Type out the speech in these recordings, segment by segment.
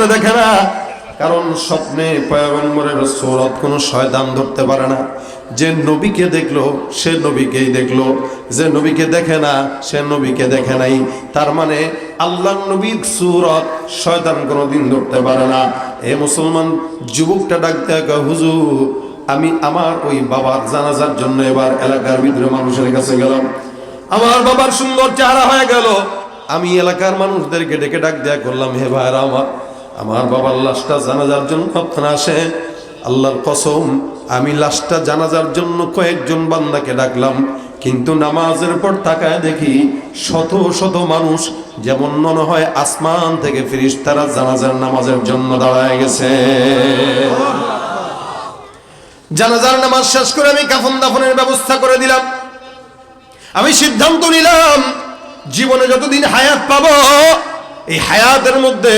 স্বপ্নে দেখে না। কারণ স্বপ্নে পয়গম্বরের সৌরত কোনো শয়তান ধরতে পারে না। যে নবীকে দেখল, সে নবীকেই দেখল। যে নবীকে দেখে না, সে নবীকে দেখে নাই। তার মানে আল্লাহ নবীর সুরত শয়তান কোনোদিন ধরতে পারে না। এ মুসলমান যুবকটা ডাকতে হুজুর, আমি আমার ওই বাবার জানাজার জন্য এবার এলাকার ভিতরে মানুষের কাছে গেলাম। আমার বাবার সুন্দর চেহারা হয়ে গেল। আমি এলাকার মানুষদেরকে ডেকে ডাক দেয়া করলাম, হে ভাইরা আমার আমার বাবার লাশটা জানাজার জন্য আপনারা আসে আল্লাহর কসম, আমি লাশটা জানাজার জন্য কয়েকজন বান্দাকে ডাকলাম, কিন্তু নামাজের পর তাকায় দেখি শত শত মানুষ, যেমন মনে হয় আসমান থেকে ফিরিস তারা জানাজার নামাজের জন্য দাঁড়ায় গেছে। জানাজার নামাজ শেষ করে আমি কাফন দাফনের ব্যবস্থা করে দিলাম। আমি সিদ্ধান্ত নিলাম, জীবনে যতদিন হায়াত পাবো, এই হায়াতের মধ্যে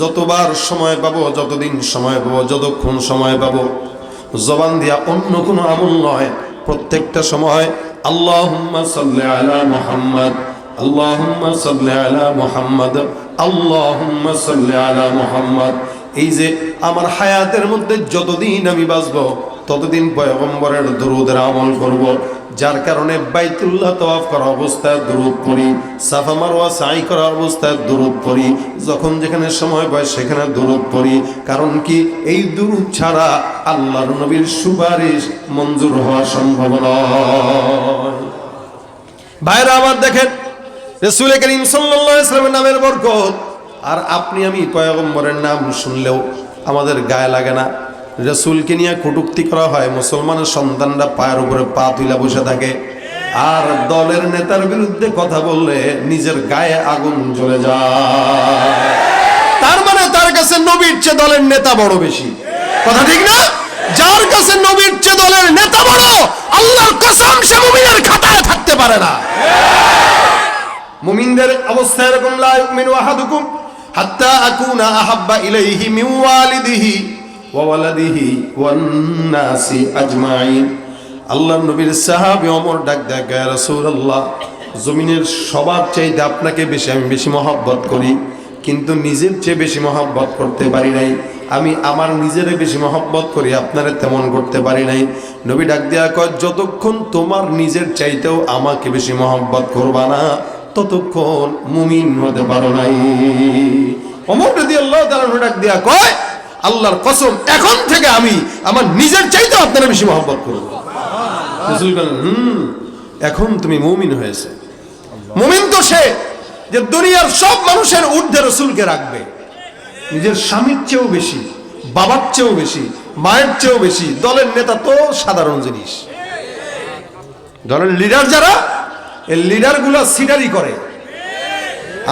যতবার সময় পাবো, যতদিন সময় পাবো, যতক্ষণ সময় পাবো, জবান দিয়া অন্য কোনো আমল নয়। প্রত্যেকটা সময় সাল্লি আলা মুহাম্মদ সাল্লি আলা মুহাম্মদ সাল্লি আলা মুহাম্মদ। এই যে আমার হায়াতের মধ্যে যতদিন আমি বাঁচবো, ততদিন পয়গম্বরের দরুদের আমল করব। যার কারণে বাইতুল্লাহ তওয়াফ করা অবস্থায় দরুদ পড়ি, সাফা মারওয়া সাই করা অবস্থায় দরুদ পড়ি, যখন যেখানে সময় পাই সেখানে দরুদ পড়ি। কারণ কি, এই দরুদ ছাড়া আল্লাহর নবীর সুপারিশ মঞ্জুর হওয়া সম্ভব নয়। ভাইরা আমার দেখেন, রসুল করিম ওয়াসাল্লামের নামের বরকত। আর আপনি আমি পয়গম্বরের নাম শুনলেও আমাদের গায়ে লাগে না। রসুলকে নিয়ে কটুক্তি করা হয়, মুসলমানের সন্তানরা পায়ের উপরে পা তুইলা বসে থাকে। আর দলের নেতার বিরুদ্ধে কথা বললে নিজের গায়ে আগুন জ্বলে যায়। তার মানে তার কাছে নবীর চেয়ে দলের নেতা বড় বেশি। কথা ঠিক না? যার কাছে নবীর চেয়ে দলের নেতা বড়, আল্লাহর কসম সে মুমিনের খাতায় থাকতে পারে না। মুমিনদের অবস্থা এরকম, লা ইউমিনু আহাদুকুম হাত্তা আকুনা আহাব্বা ইলাইহি মিন ওয়ালিদিহি। ওয়া বেশি করি, কিন্তু নিজের চেয়ে বেশি করতে পারি নাই। আমি আমার বেশি করি, আপনারে তেমন করতে পারি নাই। নবী ডাক দেয়া কয়, যতক্ষণ তোমার নিজের চাইতেও আমাকে বেশি মহব্বত করবা না, ততক্ষণ মুমিন হতে পারো নাই। অমর যদি আল্লাহ ডাক দিয়া কয় আল্লাহর কসম, এখন থেকে আমি আমার নিজের চাইতে আপনারা বেশি মহব্বত করব এখন তুমি মুমিন হয়েছে। মুমিন তো সে যে দুনিয়ার সব মানুষের ঊর্ধ্বে রসুলকে রাখবে। নিজের স্বামীর চেয়েও বেশি, বাবার চেয়েও বেশি, মায়ের চেয়েও বেশি, দলের নেতা তো সাধারণ জিনিস। দলের লিডার যারা, এই লিডারগুলো সিডারি করে।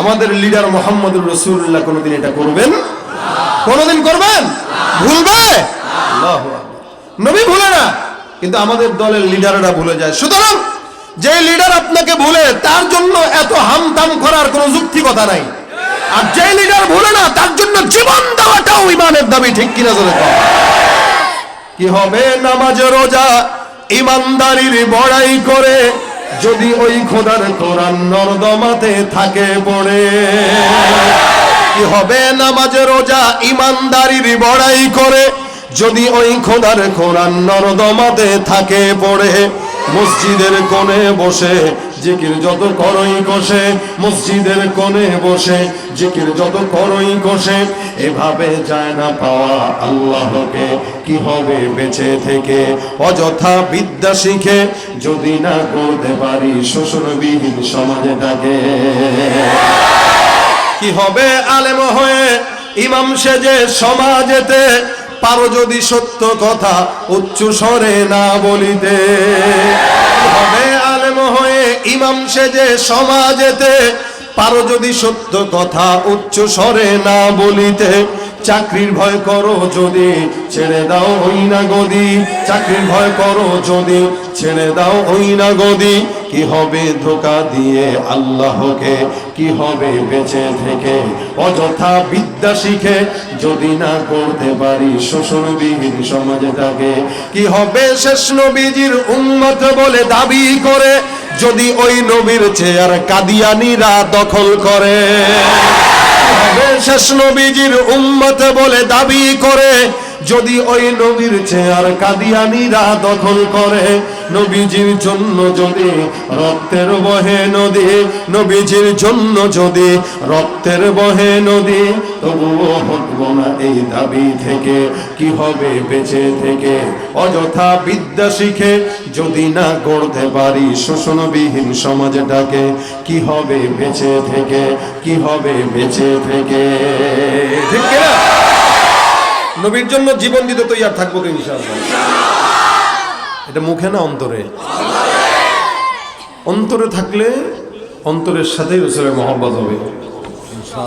আমাদের লিডার মোহাম্মদুর রসুল্লাহ কোনোদিন এটা করবেন কোনোদিন করবেন? ভুলবে? নবী ভুলে না। কিন্তু আমাদের দলের লিডাররা ভুলে যায়। সুতরাং যে লিডার আপনাকে ভুলে তার জন্য এত হামতাম করার কোনো যুক্তি কথা নাই। আর যে লিডার ভুলে না তার জন্য জীবন দেওয়াটাও ইমানের দাবি ঠিক কিনা চলে কি হবে নামাজ রোজা? ইমানদারির বড়াই করে যদি ওই খোদার কোরআন নর্দমাতে থাকে পড়ে। কি হবে? নামাজ, রোজা ইমানদারির বড়াই করে যদি ওই খোদার কোরআন নর্দমাতে থাকে, পড়ে, মসজিদের কোণে বসে, জিকির যত করই কষে, মসজিদের কোণে বসে, জিকির যত করই কষে, এভাবে যায় না পাওয়া আল্লাহকে। কি হবে বেঁচে থেকে? অযথা বিদ্যা শিখে যদি না করতে পারি, শ্বশুরবিহীন সমাজটাকে। কি হবে আলেম হয়ে ইমাম সেজে সমাজেতে? পারো যদি সত্য কথা উচ্চ স্বরে না বলিতে। হবে আলেম হয়ে ইমাম সেজে সমাজেতে? পারো যদি সত্য কথা উচ্চ স্বরে না বলিতে। চাকরির ভয় করো যদি, ছেড়ে দাও ওই না গদি। চাকরির ভয় করো যদি, ছেড়ে দাও ওই না গদি। কি হবে ধোকা দিয়ে আল্লাহকে? কি হবে বেঁচে থেকে? অযথা বিদ্যা শিখে যদি না করতে পারি শোষণবিহীন সমাজটাকে। কি হবে শেষ নবীজির উন্মত বলে দাবি করে? যদি ওই নবীর চেয়ার কাদিয়ানিরা দখল করে শেষ নবীজির উম্মত বলে দাবি করে, যদি ওই নবীর চেয়ার কাদিয়ানিরা দখল করে নবীজির জন্য যদি রক্তের বহে নদী, নবীজির জন্য যদি রক্তের বহে নদী, তবুও হটব না এই দাবি থেকে। কি হবে বেঁচে থেকে? অযথা বিদ্যা শিখে যদি না গড়তে পারি শোষণবিহীন সমাজটাকে, কি হবে বেঁচে থেকে? কি হবে বেঁচে থেকে? নবীর জন্য জীবন দিতে তৈরি থাকব তো ইনশাআল্লাহ। এটা মুখে না অন্তরে? অন্তরে থাকলে অন্তরের সাথেই রসুলের মহব্বত হবে।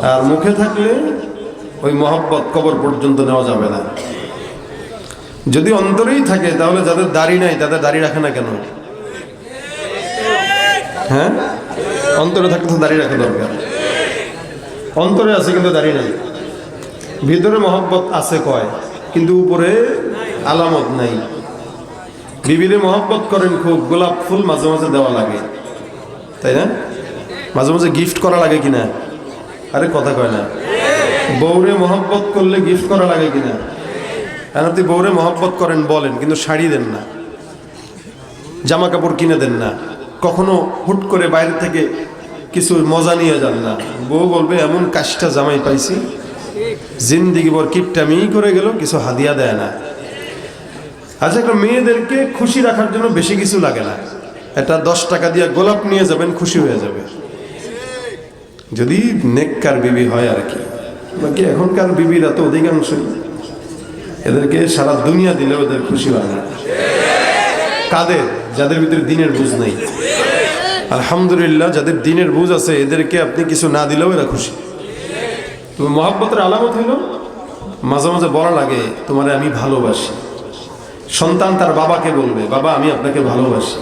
আর মুখে থাকলে ওই মহব্বত কবর পর্যন্ত নেওয়া যাবে না। যদি অন্তরেই থাকে তাহলে যাদের দাড়ি নাই তাদের দাড়ি রাখে না কেন? হ্যাঁ? অন্তরে থাকলে তো দাড়ি রাখা দরকার। অন্তরে আছে কিন্তু দাড়ি নাই। ভিতরে মহব্বত আছে কয় কিন্তু উপরে আলামত নাই। বিবিরে মহব্বত করেন খুব, গোলাপ ফুল মাঝে মাঝে দেওয়া লাগে। তাই না? মাঝে মাঝে গিফট করা লাগে কিনা? আরে কথা কয় না। বউরে মহব্বত করলে গিফট করা লাগে কিনা? আর আপনি বউরে মহব্বত করেন বলেন, কিন্তু শাড়ি দেন না। জামা কাপড় কিনে দেন না। কখনো হুট করে বাইরে থেকে কিছু মজা নিয়ে যান না। বউ বলবে, এমন কাজটা জামাই পাইছি। জিন্দিগি বর কিপটামি করে গেল, কিছু হাদিয়া দেয় না। আচ্ছা একটা মেয়েদেরকে খুশি রাখার জন্য বেশি কিছু লাগে না। এটা দশ টাকা দিয়ে গোলাপ নিয়ে যাবেন, খুশি হয়ে যাবে। যদি নেককার বিবি হয় আর কি। বাকি এখনকার বিবিরা তো অধিকাংশই এদেরকে সারা দুনিয়া দিলে ওদের খুশি হয় না। কাদের যাদের ভিতরে দিনের বুঝ নেই। আলহামদুলিল্লাহ, যাদের দিনের বুঝ আছে, এদেরকে আপনি কিছু না দিলেও এরা খুশি। তবে মহাব্বতের আলামত হইল মাঝে মাঝে বলা লাগে, তোমারে আমি ভালোবাসি। সন্তান তার বাবাকে বলবে, বাবা, আমি আপনাকে ভালোবাসি।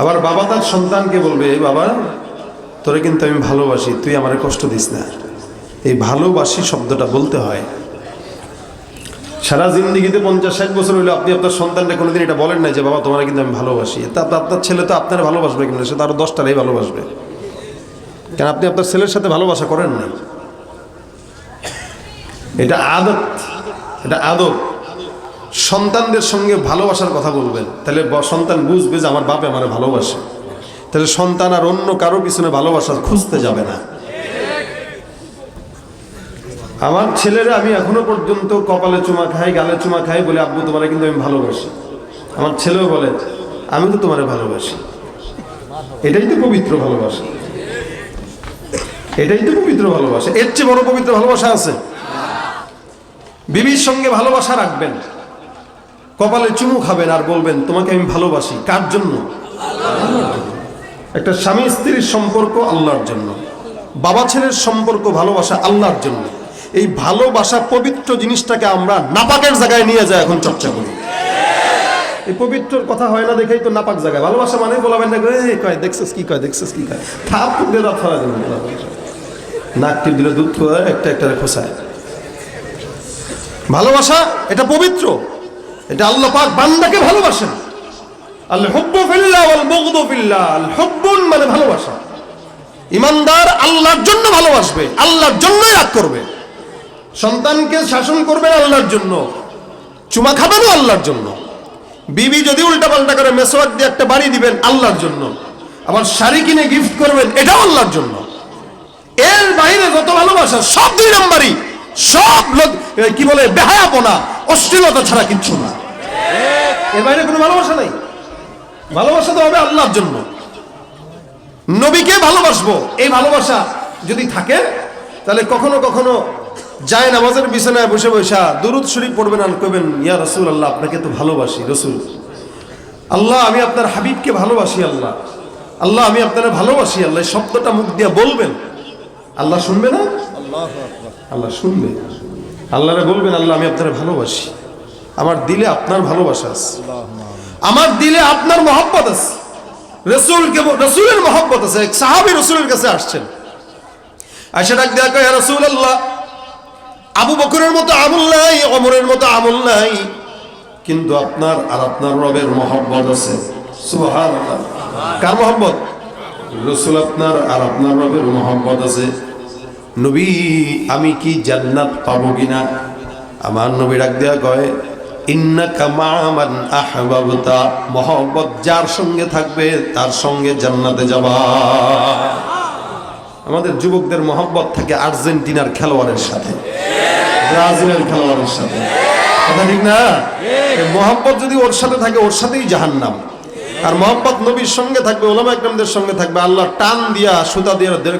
আবার বাবা তার সন্তানকে বলবে বাবা, তোরে কিন্তু আমি ভালোবাসি, তুই আমারে কষ্ট দিস না। এই ভালোবাসি শব্দটা বলতে হয়। সারা জিন্দিগিতে পঞ্চাশ ষাট বছর হইলে আপনি আপনার সন্তানটা কোনোদিন এটা বলেন না যে, বাবা, তোমার কিন্তু আমি ভালোবাসি। তা আপনার ছেলে তো আপনার ভালোবাসবে কিন্তু সে তো আরও দশটারাই ভালোবাসবে। কেন আপনি আপনার ছেলের সাথে ভালোবাসা করেন না এটা আদত এটা আদত সন্তানদের সঙ্গে ভালোবাসার কথা বলবেন, তাহলে সন্তান বুঝবে যে আমার বাপে আমার ভালোবাসে। তাহলে সন্তান আর অন্য কারও পিছনে ভালোবাসা খুঁজতে যাবে না। আমার ছেলেরা আমি এখনও পর্যন্ত কপালে চুমা খাই, গালে চুমা খাই বলে, আব্বু, তোমারে কিন্তু আমি ভালোবাসি। আমার ছেলেও বলে, আমি তো তোমারে ভালোবাসি। এটাই তো পবিত্র ভালোবাসা। এটাই তো পবিত্র ভালোবাসা। এর চেয়ে বড় পবিত্র ভালোবাসা আছে। বিবির সঙ্গে ভালোবাসা রাখবেন। কপালে চুমু খাবেন আর বলবেন, তোমাকে আমি ভালোবাসি। কার জন্য? একটা স্বামী স্ত্রীর সম্পর্ক আল্লাহর জন্য। বাবা ছেলের সম্পর্ক ভালোবাসা আল্লাহর জন্য। এই ভালোবাসা পবিত্র জিনিসটাকে আমরা নাপাকের জায়গায় নিয়ে যাই এখন চর্চা করি। এই পবিত্রর কথা হয় না দেখেই তো নাপাক জায়গায়। ভালোবাসা মানে বলাবেন না কয়, দেখছিস কি, কয়, দেখছিস কি, কয়? থাপ দিয়ে নাক টিপ দিলে দুধ একটা একটা খোসায় ভালোবাসা, এটা পবিত্র। এটা আল্লাহ পাক বান্দাকে ভালোবাসেন। আল হুব্বু ফিল্লাহ ওয়াল বুগদু ফিল্লাহ আল হুব্বুন মানে ভালোবাসা। ইমানদার আল্লাহর জন্য ভালোবাসবে, আল্লাহর জন্যই রাগ করবে। সন্তানকে শাসন করবে আল্লাহর জন্য, চুমা খাবেনও আল্লাহর জন্য। বিবি যদি উল্টা পাল্টা করে মেসোয়াক দিয়ে একটা বাড়ি দিবেন, আল্লাহর জন্য। আবার শাড়ি কিনে গিফট করবেন, এটাও আল্লাহর জন্য। এর বাইরে যত ভালোবাসা, সব দুই নম্বরই, সব লোক কি বলে, বেহায়াপনা। অশ্লীলতা ছাড়া কিচ্ছু না। এর বাইরে কোনো ভালোবাসা নাই? ভালোবাসা তো হবে আল্লাহর জন্য। নবীকে ভালোবাসবো। এই ভালোবাসা যদি থাকে তাহলে কখনো কখনো যায় নামাজের বিছানায় বসে বসা দুরুদ শরীফ পড়বেন আর কইবেন ইয়া রসুল আল্লাহ আপনাকে তো ভালোবাসি রসুল। আল্লাহ আমি আপনার হাবিবকে ভালোবাসি আল্লাহ। আল্লাহ আমি আপনার ভালোবাসি আল্লাহ। শব্দটা মুখ দিয়ে বলবেন। আল্লাহ শুনবে না? আল্লাহ শুনবে। আল্লাহরে বলবেন, আল্লাহ, আমি আপনার ভালোবাসি। আমার দিলে আপনার ভালোবাসা আছে। আমার দিলে আপনার মহব্বত আছে। রসুলকে রসুলের মহব্বত আছে। এক সাহাবি রসুলের কাছে আসছেন। আয়সা ডাক দেয়া রসুল আল্লাহ আবু বকরের মতো আমল নাই অমরের মতো আমল নাই, কিন্তু আপনার আর আপনার রবের মহব্বত আছে। সুবহানাল্লাহ। কার মহব্বত? রসুল আপনার আর আপনার রবের মহব্বত আছে। নবী, আমি কি জান্নাত পাবো কিনা? আমার নবী ডাক দেয়া কয় আহবাবতা। মহব্বত যার সঙ্গে থাকবে, তার সঙ্গে জান্নাতে যাবা। আমাদের যুবকদের মহব্বত থাকে আর্জেন্টিনার খেলোয়াড়ের সাথে, ব্রাজিলের খেলোয়াড়ের সাথে। কথা ঠিক না? মহব্বত যদি ওর সাথে থাকে, ওর সাথেই জাহান্নাম। আর মহব্বত নবীর সঙ্গে থাকবে ওলামা একরামদের সঙ্গে থাকবে, আল্লাহ টান দিয়া, সুতা দিয়া দেড়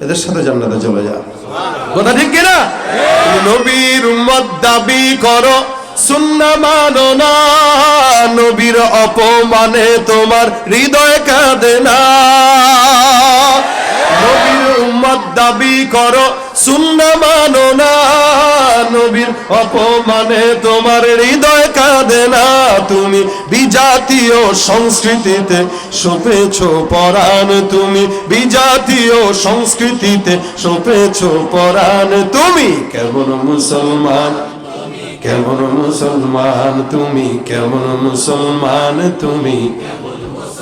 এদের সাথে জান্নাতে চলে যা। কথা ঠিক কিনা? নবীর উম্মত দাবি করো সুন্না মানো না। নবীর অপমানে তোমার হৃদয় কাঁদে না। নবীর উম্মত দাবি করো সুন্না মানো না, নবীর অপমানে তোমার হৃদয় কাঁদে না। তুমি বিজাতীয় সংস্কৃতিতে সপেছ পরাণ, তুমি বিজাতীয় সংস্কৃতিতে সপেছ পরাণ। তুমি কেমন মুসলমান? কেমন মুসলমান? তুমি কেমন মুসলমান? তুমি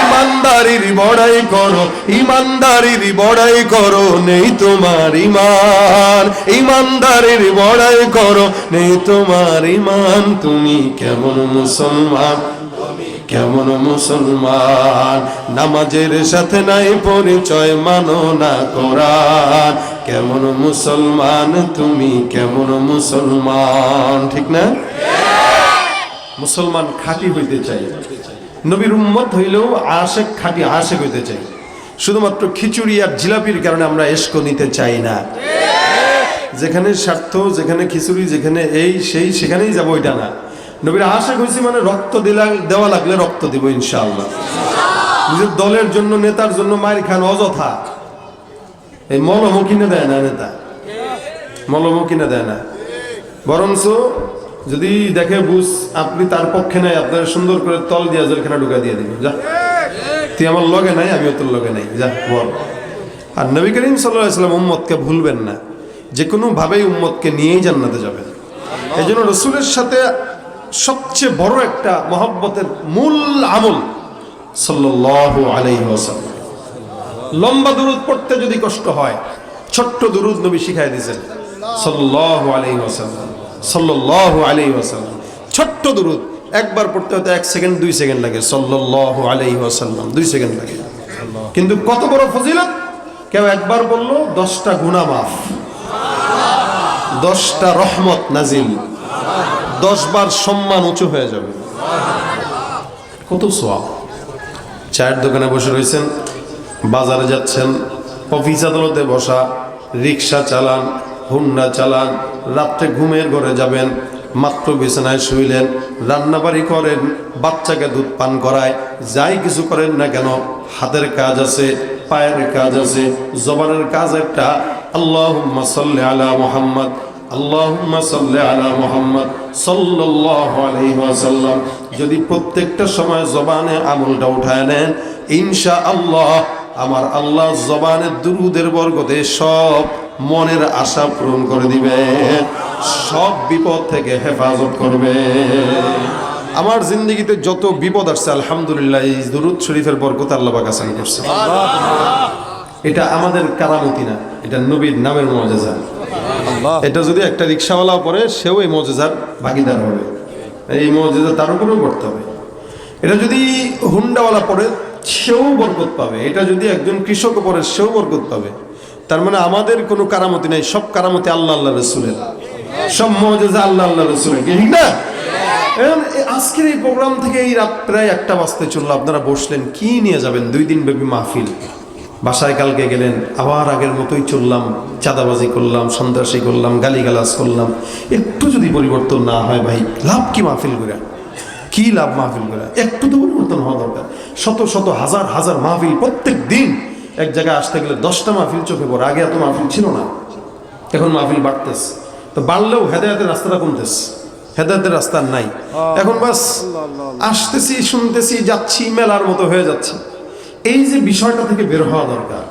ইমানদারির বড়াই করো, ইমানদারির বড়াই করো, নেই তোমার ইমান। ইমানদারির বড়াই করো, নেই তোমার ইমান। তুমি কেমন মুসলমান? কেমন মুসলমান? নামাজের সাথে নাই পরিচয়, মানো না কোরআন। কেমন মুসলমান? তুমি কেমন মুসলমান? ঠিক না? মুসলমান খাঁটি হইতে চাই। নবীর উম্মত হইলেও আশেক খাঁটি আশেক হইতে চাই। শুধুমাত্র খিচুড়ি আর জিলাপির কারণে আমরা এসকো নিতে চাই না। যেখানে স্বার্থ, যেখানে খিচুড়ি, যেখানে এই, সেই, সেখানেই যাব ওইটা না। নবীর আশেক হয়েছি মানে রক্ত দিলা, দেওয়া লাগলে রক্ত দিব ইনশাআল্লাহ। নিজের দলের জন্য, নেতার জন্য মায়ের খান অযথা। এই মলমও কিনে দেয় না নেতা? মলমও কিনে দেয় না। বরঞ্চ যদি দেখে বুঝ, আপনি তার পক্ষে নাই, আপনার সুন্দর করে তল দিয়া জেলখানা ঢুকা দিয়ে দিবেন যা। তুই আমার লগে নাই, আমিও তোর লগে নাই, যা, বল। আর নবী করিম সাল্লাম উম্মতকে ভুলবেন না যে কোনো ভাবেই উম্মতকে নিয়েই জান্নাতে যাবেন। এই জন্য রসুলের সাথে সবচেয়ে বড় একটা মহব্বতের মূল আমল সাল্লাল্লাহু আলাইহি ওয়াসাল্লাম। লম্বা দুরুদ পড়তে যদি কষ্ট হয়, ছোট্ট দুরুদ নবী শিখাই দিয়েছেন, সাল্লাল্লাহু আলাইহি সাল্লাল্লাহু আলাইহি ওয়াসাল্লাম। ছোট্ট দুরুদ, একবার পড়তে হতে এক সেকেন্ড, দুই সেকেন্ড লাগে। সাল্লাল্লাহু আলাইহি ওয়াসাল্লাম, দুই সেকেন্ড লাগে। কিন্তু কত বড় ফজিলত? কেউ একবার বলল, দশটা গুনাহ মাফ। দশটা রহমত নাজিল দশ বার সম্মান উঁচু হয়ে যাবে। কত সোয়াব চায়ের দোকানে বসে রয়েছেন, বাজারে যাচ্ছেন, অফিস আদালতে বসা, রিক্সা চালান, হুন্ডা চালান রাত্রে ঘুমের ঘরে যাবেন, মাত্র বিছানায় শুইলেন, রান্নাবাড়ি করেন, বাচ্চাকে দুধ পান করায়, যাই কিছু করেন না কেন, হাতের কাজ আছে, পায়ের কাজ আছে, জবানের কাজ একটা। আল্লাহ সাল্লি আলা মোহাম্মদ, আল্লাহুম্মা সাল্লি আলা মুহাম্মদ সাল্লাল্লাহু আলাইহি যদি প্রত্যেকটা সময় জবানে আমলটা উঠায় নেন, ইনশাআল্লাহ আমার আল্লাহ জবানের দুরুদের বরকতে সব মনের আশা পূরণ করে দিবে। সব বিপদ থেকে হেফাজত করবে। আমার জিন্দগিতে যত বিপদ আসছে, আলহামদুলিল্লাহ, এই দুরুদ শরীফের বরকত আল্লাহ আসান করছে। এটা আমাদের কারামতি না, এটা নবীর নামের মজেজা। এটা যদি একটা রিক্সাওয়ালা পরে সেও এই মজেজার ভাগিদার হবে। এই মজেজা তার উপরেও করতে হবে। এটা যদি হুন্ডাওয়ালা পড়ে, সেও বরকত পাবে। এটা যদি একজন কৃষক পরে সেও বরকত পাবে। তার মানে আমাদের কোনো কারামতি নাই, সব কারামতি আল্লাহ আল্লাহ রসুলের। সব মজেজা আল্লাহ আল্লাহ রসুলের ঠিক না? আজকের এই প্রোগ্রাম থেকে এই রাত প্রায় একটা বাজতে চলল, আপনারা বসলেন, কি নিয়ে যাবেন? দুই দিন ব্যাপী মাহফিল। বাসায় কালকে গেলেন, আবার আগের মতোই চললাম, চাঁদাবাজি করলাম, সন্ত্রাসী করলাম, গালিগালাজ করলাম। একটু যদি পরিবর্তন না হয় ভাই, লাভ কি মাহফিল করে? কি লাভ মাহফিল করে? একটু তো পরিবর্তন হওয়া দরকার। শত শত হাজার হাজার মাহফিল প্রত্যেক দিন এক জায়গায় আসতে গেলে দশটা মাহফিল চোখে পড়ে আগে এত মাহফিল ছিল না। এখন মাহফিল বাড়তেছে। তো বাড়লেও হেদায়াতের রাস্তাটা কমতেছে। হেদায়তের রাস্তা নাই। এখন বাস আসতেছি শুনতেছি যাচ্ছি মেলার মতো হয়ে যাচ্ছে। এই যে বিষয়টা থেকে বের হওয়া দরকার।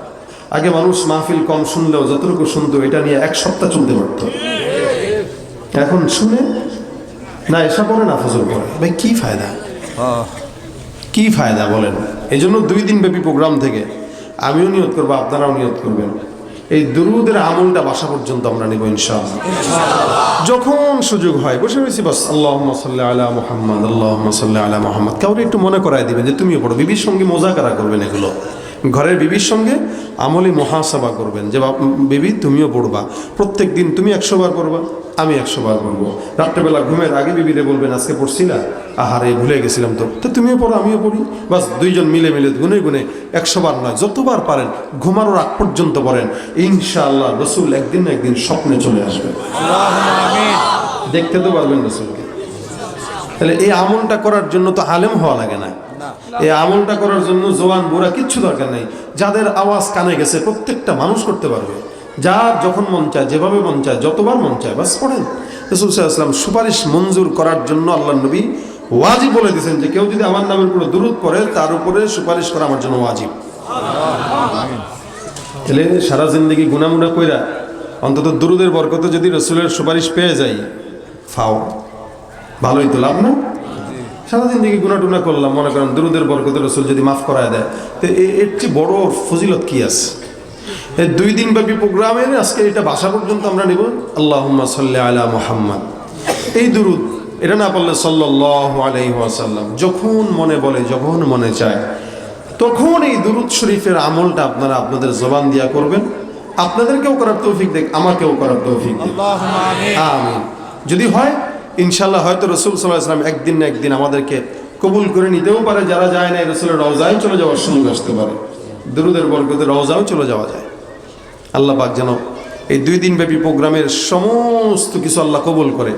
আগে মানুষ মাহফিল কম শুনলেও যতটুকু শুনতো এটা নিয়ে এক সপ্তাহ চলতে পারতো। এখন শুনে না এসব পড়ে না ফজল পড়ে। ভাই কি ফায়দা? কি ফায়দা বলেন? এই জন্য দুই দিন ব্যাপী প্রোগ্রাম থেকে। আমিও নিয়ত করব, আপনারাও নিয়ত করবেন। এই দুরুদের আমলটা বাসা পর্যন্ত আমরা নেব ইনশাআল্লাহ। যখন সুযোগ হয়, বসে রয়েছি, বাস আল্লাহ সাল্লাহ আলা মোহাম্মদ আল্লাহ সাল্লাহ আলা মোহাম্মদ। কাউরে একটু মনে করাই দিবেন যে তুমিও পড়ো, বিবির সঙ্গে মোজাকারা করবেন এগুলো? ঘরের বিবির সঙ্গে আমলি মহাসভা করবেন। যে বিবি, তুমিও পড়বা। প্রত্যেক দিন তুমি একশো বার পড়বা, আমি একশো বার পড়ব। রাত্রেবেলা ঘুমের আগে বিবিরে বলবেন, আজকে পড়ছি না? আহারে, ভুলে গেছিলাম তো। তো তুমিও পড়ো, আমিও পড়ি। বাস দুইজন মিলে মিলে গুনে গুনে একশো বার নয়, যতবার পারেন ঘুমানোর আগ পর্যন্ত পড়েন। ইনশাআল্লাহ রসুল একদিন না একদিন স্বপ্নে চলে আসবে। দেখতে তো পারবেন রসুলকে। তাহলে এই আমলটা করার জন্য তো আলেম হওয়া লাগে না। এই আমলটা করার জন্য জোয়ান, বুড়া কিচ্ছু দরকার নেই। যাদের আওয়াজ কানে গেছে, প্রত্যেকটা মানুষ করতে পারবে। যার যখন মন চায়, যেভাবে মন চায়, যতবার মন চায়, বাস পড়েন। রসুল সাল্লাম সুপারিশ মঞ্জুর করার জন্য আল্লাহ নবী ওয়াজিব বলে দিয়েছেন যে, কেউ যদি আমার নামের উপরে দুরুদ পড়ে, তার উপরে সুপারিশ করা আমার জন্য ওয়াজিব। তাহলে সারা জিন্দগি গুনামুনা কইরা অন্তত দুরুদের বরকতে যদি রসুলের সুপারিশ পেয়ে যাই, ফাও। ভালোই তো লাভ না? সারা জিন্দগি গুনা টুনা করলাম মনে করেন দুরুদের বরকতে রসুল যদি মাফ করায় দেয়। তো এর চেয়ে বড় ফজিলত কি আছে? এই দুই দিন ব্যাপী প্রোগ্রামের আজকে এটা বাসা পর্যন্ত আমরা নিব। আল্লাহ সাল্লি আলা মোহাম্মদ। এই দুরুদ এটা না পারলে সাল্লাহ আলাইসাল্লাম যখন মনে বলে যখন মনে চায় তখন এই দুরুদ শরীফের আমলটা আপনারা আপনাদের জবান দিয়া করবেন। আপনাদেরকেও করার তৌফিক দেখ আমাকেও করার তৌফিক দেখ। যদি হয় ইনশাল্লাহ হয়তো রসুল সাল্লাহ ইসলাম একদিন না একদিন আমাদেরকে কবুল করে নিতেও পারে যারা যায় না রসুলের রওজায় চলে যাওয়ার সুযোগ আসতে পারে। দুরুদের বরকতে রওজাও চলে যাওয়া যায়। আল্লাহ পাক যেন এই দুই দিন ব্যাপী প্রোগ্রামের সমস্ত কিছু আল্লাহ কবুল করে।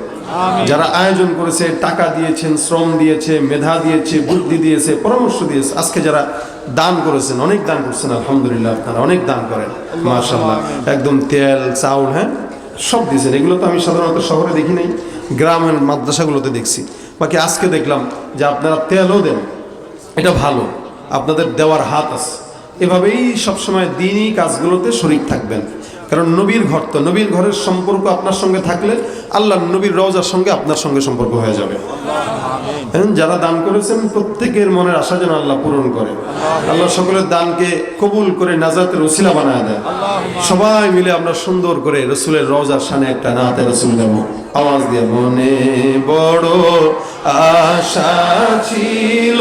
যারা আয়োজন করেছে টাকা দিয়েছেন শ্রম দিয়েছে মেধা দিয়েছে বুদ্ধি দিয়েছে পরামর্শ দিয়েছে আজকে যারা দান করেছেন অনেক দান করছেন আলহামদুলিল্লাহ আপনারা অনেক দান করেন মাশাল্লাহ একদম তেল চাউল হ্যাঁ সব দিয়েছেন। এগুলো তো আমি সাধারণত শহরে দেখি নাই। গ্রামের মাদ্রাসাগুলোতে দেখছি। বাকি আজকে দেখলাম যে আপনারা তেলও দেন। এটা ভালো। আপনাদের দেওয়ার হাত আছে। এভাবেই সবসময় দিনই কাজগুলোতে শরিক থাকবেন। কারণ নবীর ঘর তো, নবীর ঘরের সম্পর্ক আপনার সঙ্গে থাকলে আল্লাহ নবীর রওজার সঙ্গে আপনার সঙ্গে সম্পর্ক হয়ে যাবে। যারা দান করেছেন, প্রত্যেকের মনের আশা যেন আল্লাহ পূরণ করে। আল্লাহ সকলের দানকে কবুল করে নাজাতের ওসিলা বানায় দেয়। সবাই মিলে আমরা সুন্দর করে রসুলের রওজার সামনে একটা নাতে রসুল দেব। আওয়াজ দিয়ে মনে বড় আশা ছিল।